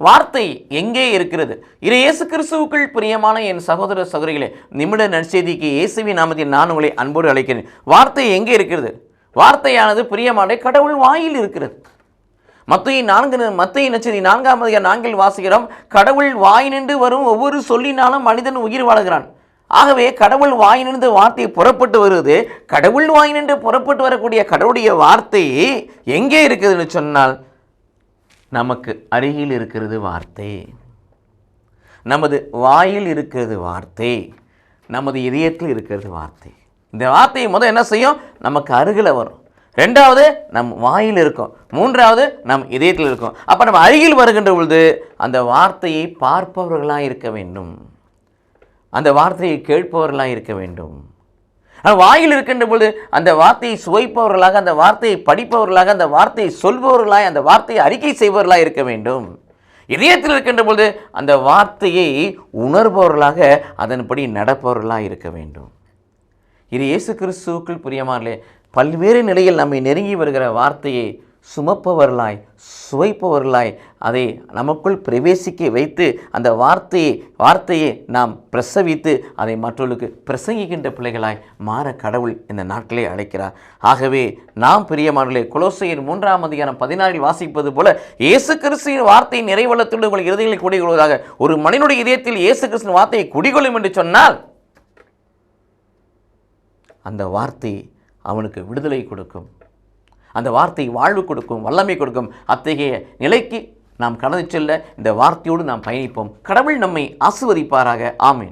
வார்த்தை எங்கே இருக்கிறது? இது இயேசு கிறிஸ்துவுக்குள் பிரியமான என் சகோதர சகோதரிகளே நிமிட நற்செய்திக்கு இயேசுவின் நாமத்தில் நான் உங்களை அன்போடு அழைக்கிறேன். வார்த்தை எங்கே இருக்கிறது? வார்த்தையானது பிரியமான கடவுள் வாயில் இருக்கிறது. மத்திய நான்கு மத்திய நச்சதி நான்காம் அதிகார நான்கில் வாசிக்கிறோம் கடவுள் வாய் நின்று வரும் ஒவ்வொரு சொல்லினாலும் மனிதன் உயிர் வாழுகிறான். ஆகவே கடவுள் வாய் நின்று வார்த்தை புறப்பட்டு வருவது கடவுள் வாய் நின்று புறப்பட்டு வரக்கூடிய கடவுளுடைய வார்த்தை எங்கே இருக்குதுன்னு சொன்னால் நமக்கு அருகில் இருக்கிறது வார்த்தை. நமது வாயில் இருக்கிறது வார்த்தை. நமது இதயத்தில் இருக்கிறது வார்த்தை. இந்த வார்த்தை முதல் என்ன செய்யும்? நமக்கு அருகில் வரும். ரெண்டாவது நம் வாயில் இருக்கும். மூன்றாவது நம் இதயத்தில் இருக்கும். அப்போ நம்ம அருகில் வருகின்ற பொழுது அந்த வார்த்தையை பார்ப்பவர்களாக இருக்க வேண்டும். அந்த வார்த்தையை கேட்பவர்களாக இருக்க வேண்டும். ஆனால் வாயில் இருக்கின்ற பொழுது அந்த வார்த்தையை சுவைப்பவர்களாக அந்த வார்த்தையை படிப்பவர்களாக அந்த வார்த்தையை சொல்பவர்களாய் அந்த வார்த்தையை அறிக்கை செய்பவர்களாக இருக்க வேண்டும். இதயத்தில் இருக்கின்ற பொழுது அந்த வார்த்தையை உணர்பவர்களாக அதன்படி நடப்பவர்களாக இருக்க வேண்டும். இது இயேசு கிறிஸ்துவுக்குள் பிரியமானே பல்வேறு நிலையில் நம்மை நெருங்கி வருகிற வார்த்தையை சுமப்பவர்களாய் சுவைப்பவர்களாய் அதை நமக்குள் பிரவேசிக்க வைத்து அந்த வார்த்தையை வார்த்தையை நாம் பிரசவித்து அதை மற்றவர்களுக்கு பிரசங்கிக்கின்ற பிள்ளைகளாய் மாற கடவுள் இந்த நாட்களே அழைக்கிறார். ஆகவே நாம் பிரியமானே குலோசையின் மூன்றாம் அதிகாரம் பதினாறில் வாசிப்பது போல இயேசு கிறிஸ்துவின் வார்த்தையை நிறைவளத்துள்ள உங்கள் இருதயங்களை குடிகொள்வதாக ஒரு மனிதனுடைய இதயத்தில் இயேசு கிறிஸ்துவின் வார்த்தையை குடிகொள்ளும் என்று சொன்னால் அந்த வார்த்தை அவனுக்கு விடுதலை கொடுக்கும். அந்த வார்த்தை வாழ்வு கொடுக்கும் வல்லமை கொடுக்கும். அத்தகைய நிலைக்கு நாம் கடந்து செல்ல இந்த வார்த்தையோடு நாம் பயணிப்போம். கடவுள் நம்மை ஆசிர்வதிப்பாராக. ஆமேன்.